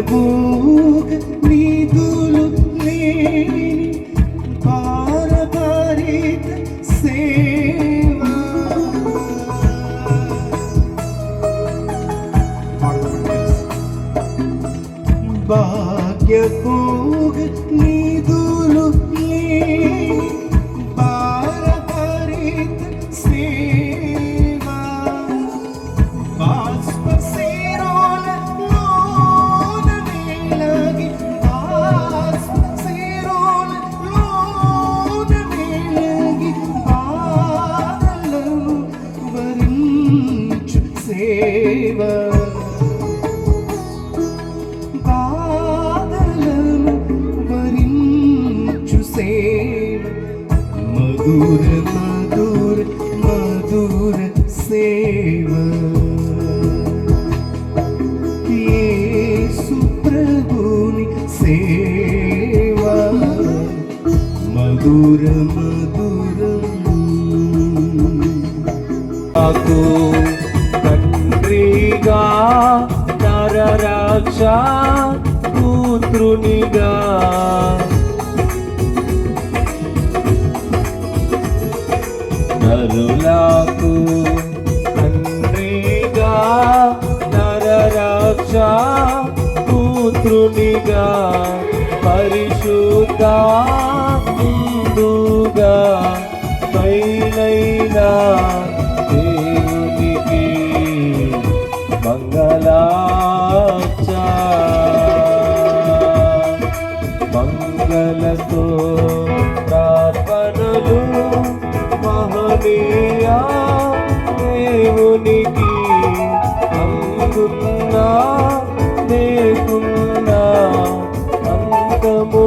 不 మధుర మధుర మధుర సేవ యేసు ప్రభుని సేవ మధుర మధురం నాకు తండ్రిగా నరరక్ష పుత్రునిగా నరులకు తండ్రిగా నరరక్ష పుత్రునిగా పరిశుద్ధ ముందుగా పైనైనా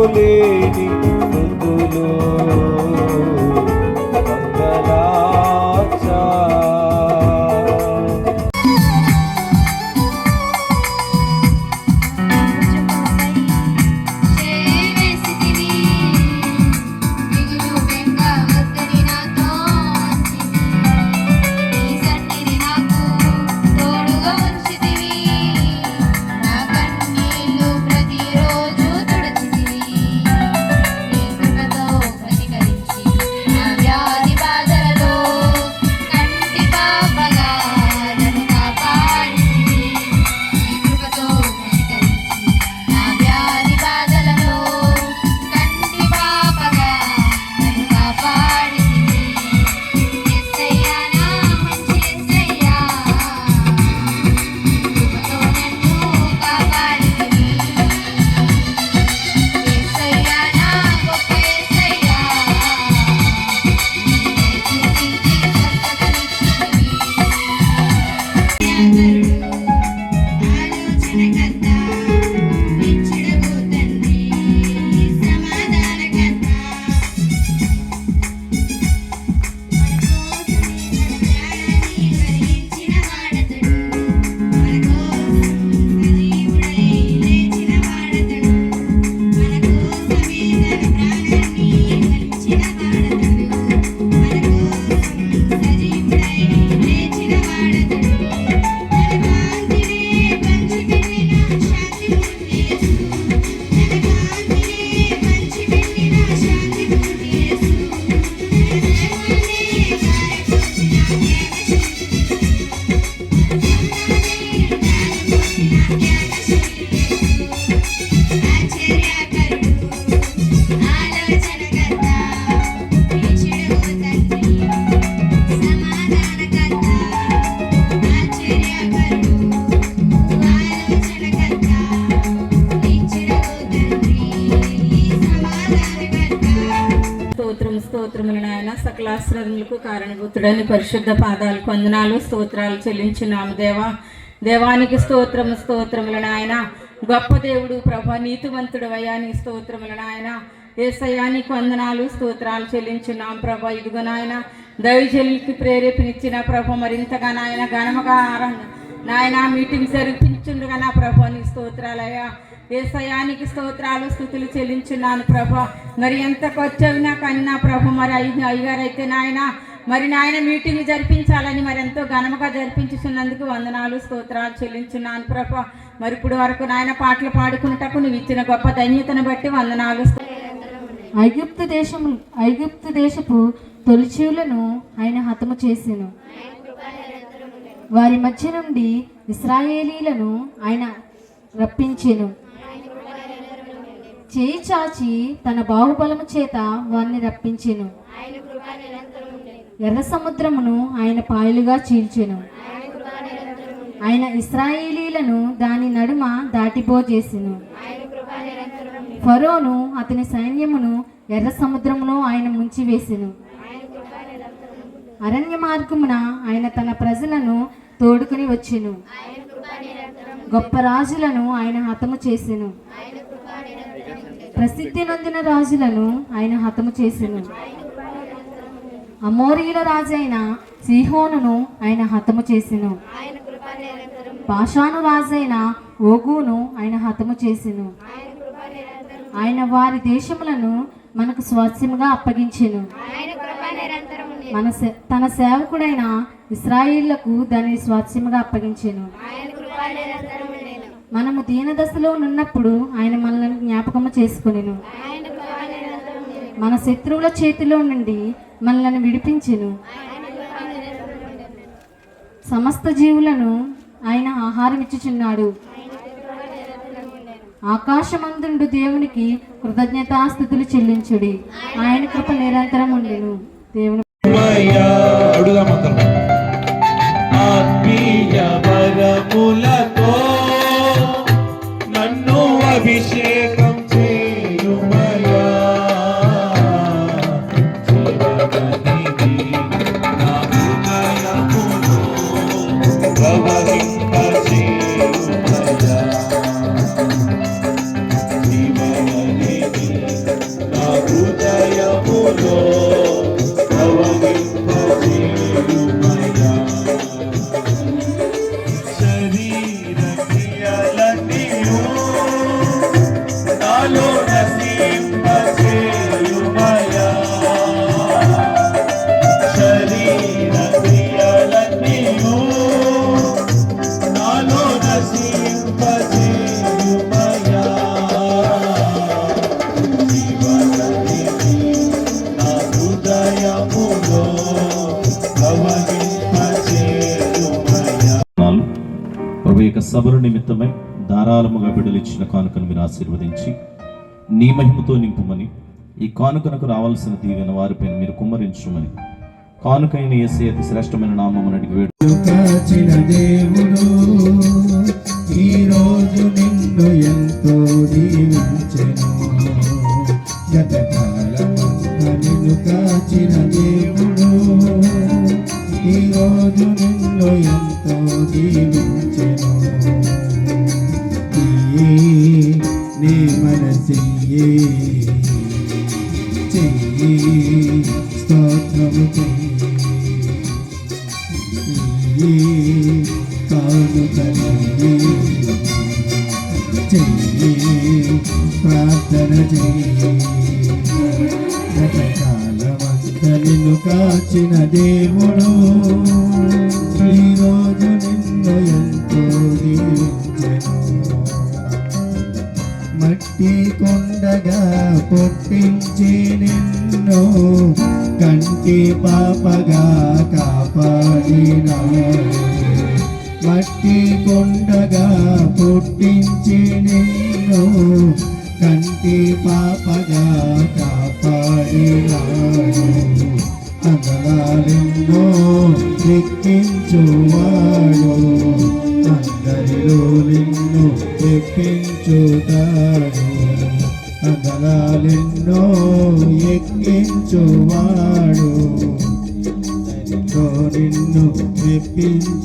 ভোলেনি స్తోత్రములు నాయన. సకలాశ్రములకు కారణభూతుడని పరిశుద్ధ పాదాలకు వందనాలు స్తోత్రాలు చెల్లించున్నాము దేవా. దేవానికి స్తోత్రము స్తోత్రములు నాయన. గొప్ప దేవుడు ప్రభ నీతివంతుడు అయ్యాని స్తోత్రములు నాయన. ఏసయానికి వందనాలు స్తోత్రాలు చెల్లించున్నాం ప్రభ. ఇదిగో నాయన దైవజనులకి ప్రేరేపణిచ్చిన ప్రభ మరింతగా నాయన ఘనముగా ఆరంగ నాయన మీటింగ్ జరిపించుండగా నా ప్రభ నీ స్తోత్రాలయ్యా. ఏసయానికి స్తోత్రాలు స్థుతులు చెల్లించున్నాను ప్రభా. మరి ఎంత ఖర్చు నాకు అన్నా మరి అయ్యి అయ్యగారు అయితే నాయన మరి నాయన మీటింగ్ జరిపించాలని మరి ఎంతో ఘనముగా జరిపించుతున్నందుకు వందనాలు స్తోత్రాలు చెల్లించున్నాను ప్రభ. మరి ఇప్పుడు వరకు నాయన పాటలు పాడుకున్నటకు నువ్వు ఇచ్చిన గొప్ప ధన్యతను బట్టి వందనాలు ఐగుప్తు దేశము ఐగుప్తు దేశపు తొలిచూలను ఆయన హతము చేసెను. వారి మధ్య నుండి ఇస్రాయేలీలను ఆయన రప్పించెను. చేయి చాచి తన బాహుబలము చేత వారిని రప్పించెను. ఎర్ర సముద్రమును ఆయన పాయలుగా చీల్చెను. ఆయన ఇస్రాయేలీలను దాని నడుమ దాటిపోజేసెను. ఫరోను అతని సైన్యమును ఎర్ర సముద్రములో ఆయన ముంచివేసెను. అరణ్య మార్గమున ఆయన తన ప్రజలను తోడుకుని వచ్చెను. గొప్ప రాజులను ఆయన హతము చేసెను. ప్రసిద్ధి నొందిన రాజులను ఆయన హతము చేసెను. అమోరీల రాజైన సిహోనును ఆయన హతము చేసెను. పాషాను రాజైన ఓగును ఆయన హతము చేసెను. ఆయన వారి దేశములను మనకు స్వాస్యముగా అప్పగించెను. మన తన సేవకుడైన ఇస్రాయిళ్ళకు దానిని స్వాస్యముగా అప్పగించెను. మనము దీనదశలో ఉన్నప్పుడు ఆయన మనల్ని జ్ఞాపకము చేసుకునేను. మన శత్రువుల చేతిలో నుండి మనల్ని విడిపించెను. సమస్త జీవులను ఆయన ఆహారం ఇచ్చుచున్నాడు ఆకాశమందుండు దేవునికి కృతజ్ఞతాస్థుతులు చెల్లించుడి. ఆయన కృప నిరంతరం ఉండెను దేవుని అడుగుదామందరం ప్రభు యొక్క సభల నిమిత్తమై ధారాళముగా బిడ్డలిచ్చిన కానుకను మీరు ఆశీర్వదించి నీ మహిమతో నింపుమని ఈ కానుకనకు రావాల్సిన దీవెన వారిపైన మీరు కుమ్మరించుమని కానుకైన ఏసే అతి శ్రేష్టమైన నామం అడిగి వేడు. దేవుడు ఈ రోజు నిన్ను ఎంతో దీవించెను. గతకాలమంతా నిన్ను కాచిన దేవుడు నిన్ను కాచిన దేవుడు ఈరోజు నిన్ను ఎంతో మట్టి కొండగా పుట్టించి నిన్ను కంటి పాపగా కాపాడిన మట్టి కొండగా పుట్టించి నిన్ను కంటి పాపగా అందరాలెన్నో ఎక్కించువాడు. అందరిలో నిన్ను ఎక్కించుతాడు. అందరాలెన్నో ఎక్కించువాడు. నిన్ను మెప్పించుతాడు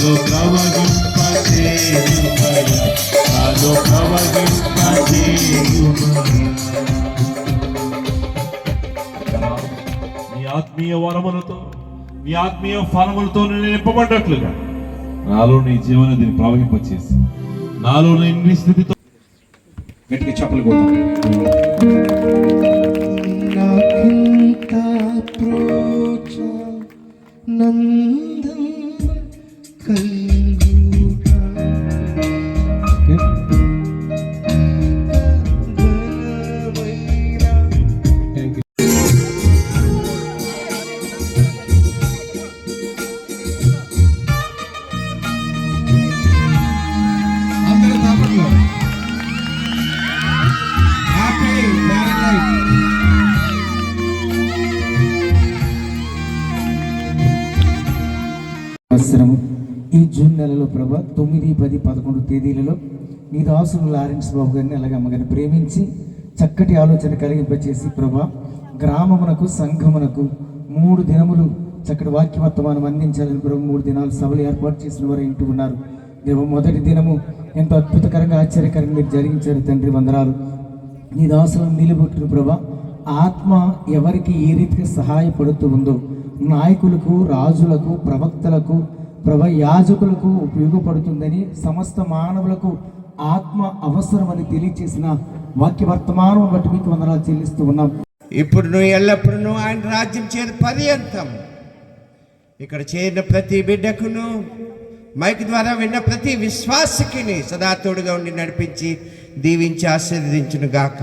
నాలో ప్రవహింపచేయుమయ్యా నాలో నీ ఆత్మీయ వరములతో నీ ఆత్మీయ ఫలములతో నేను నింపబడ్డట్లుగా నాలో నీ జీవన దీన్ని ప్రవహింపచేసి నాలో నీ స్థితితో గట్టిగా చెప్పలు కూడా నందం నెలలో ప్రభా తొమ్మిది పది పదకొండు తేదీలలో నీ దాసులు లారెన్స్ బాబు గారిని అలాగే అమ్మగారిని ప్రేమించి చక్కటి ఆలోచన కలిగింపచేసి ప్రభా గ్రామమునకు సంఘమునకు మూడు దినములు చక్కటి వాక్యవర్తమానం అందించాలని ప్రభు మూడు దినాలు సభలు ఏర్పాటు చేసిన వారు ఇంటూ ఉన్నారు. దేవ మొదటి దినము ఎంతో అద్భుతకరంగా ఆశ్చర్యకరంగా మీరు జరిగించారు తండ్రి వందనాలు. నీ దాసులను నిలబెట్టిన ప్రభా ఆత్మ ఎవరికి ఏ రీతిగా సహాయపడుతూ ఉందో నాయకులకు రాజులకు ప్రవక్తలకు ప్రభ యాజకులకు ఉపయోగపడుతుందని సమస్త మానవులకు ఆత్మ అవసరమని తెలియచేసిన వాక్య వర్తమానం బట్టి మీకు వందనాలు చెల్లిస్తూ ఉన్నాం. ఇప్పుడు నువ్వు ఎల్లప్పుడూ ఆయన రాజ్యం చేరి పర్యంతం ఇక్కడ చేరిన ప్రతి బిడ్డకును మైక్ ద్వారా విన్న ప్రతి విశ్వాసకిని సదా తోడుగా ఉండి నడిపించి దీవించి ఆశీర్వదించును గాక